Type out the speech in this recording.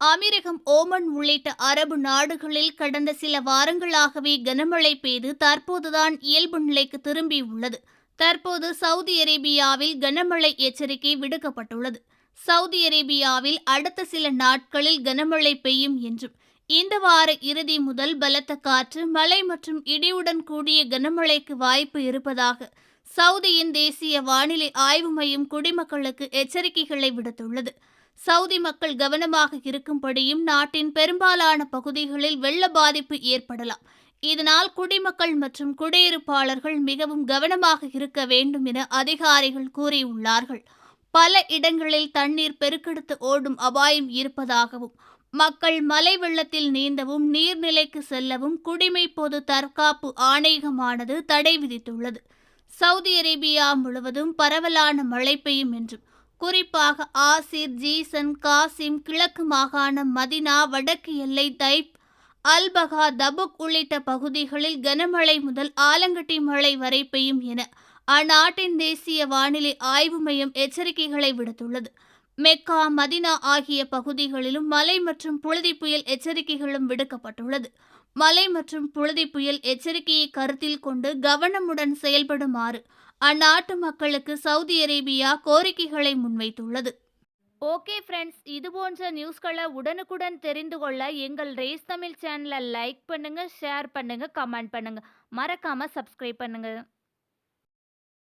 அமீரகம் Oman உள்ளிட்ட அரபு நாடுகளில் கடந்த சில வாரங்களாகவே கனமழை பெய்து தற்போதுதான் இயல்பு நிலைக்கு திரும்பியுள்ளது தற்போது சவுதி அரேபியாவில் கனமழை எச்சரிக்கை விடுக்கப்பட்டுள்ளது. சவுதி அரேபியாவில் அடுத்த சில நாட்களில் கனமழை பெய்யும் என்றும் இந்த வார இறுதி முதல் பலத்த காற்று மழை மற்றும் இடியுடன் கூடிய கனமழைக்கு வாய்ப்பு இருப்பதாக சவுதியின் தேசிய வானிலை ஆய்வு மையம் குடிமக்களுக்கு எச்சரிக்கைகளை விடுத்துள்ளது. சவுதி மக்கள் கவனமாக இருக்கும்படியும் நாட்டின் பெரும்பாலான பகுதிகளில் வெள்ள பாதிப்பு ஏற்படலாம். இதனால் குடிமக்கள் மற்றும் குடியிருப்பாளர்கள் மிகவும் கவனமாக இருக்க வேண்டும் என அதிகாரிகள் கூறியுள்ளார்கள். பல இடங்களில் தண்ணீர் பெருக்கெடுத்து ஓடும் அபாயம் இருப்பதாகவும் மக்கள் மலை வெள்ளத்தில் நீந்தவும் நீர்நிலைக்கு செல்லவும் குடிமை பொது தற்காப்பு ஆணையகமானது தடை விதித்துள்ளது. சவுதி அரேபியா முழுவதும் பரவலான மழை பெய்யும் என்றும் குறிப்பாக ஆசிர் ஜீசன் காசிம் கிழக்கு மாகாணம் மதினா வடக்கு எல்லை தைப் அல்பகா தபுக் உள்ளிட்ட பகுதிகளில் கனமழை முதல் ஆலங்கட்டி மழை வரை பெய்யும் என அந்நாட்டின் தேசிய வானிலை ஆய்வு மையம் எச்சரிக்கைகளை விடுத்துள்ளது. மெக்கா மதினா ஆகிய பகுதிகளிலும் மலை மற்றும் புழுதி புயல் எச்சரிக்கைகளும் விடுக்கப்பட்டுள்ளது. மழை மற்றும் புழுதி புயல் எச்சரிக்கையை கருத்தில் கொண்டு கவனமுடன் செயல்படுமாறு அந்நாட்டு மக்களுக்கு சவுதி அரேபியா கோரிக்கைகளை முன்வைத்துள்ளது. ஓகே ஃப்ரெண்ட்ஸ் இது போன்ற நியூஸ்களை உடனுக்குடன் தெரிந்து கொள்ள எங்கள் ரேஸ் தமிழ் சேனலை லைக் பண்ணுங்கள் ஷேர் பண்ணுங்கள் கமெண்ட் பண்ணுங்கள் மறக்காமல் சப்ஸ்கிரைப் பண்ணுங்கள்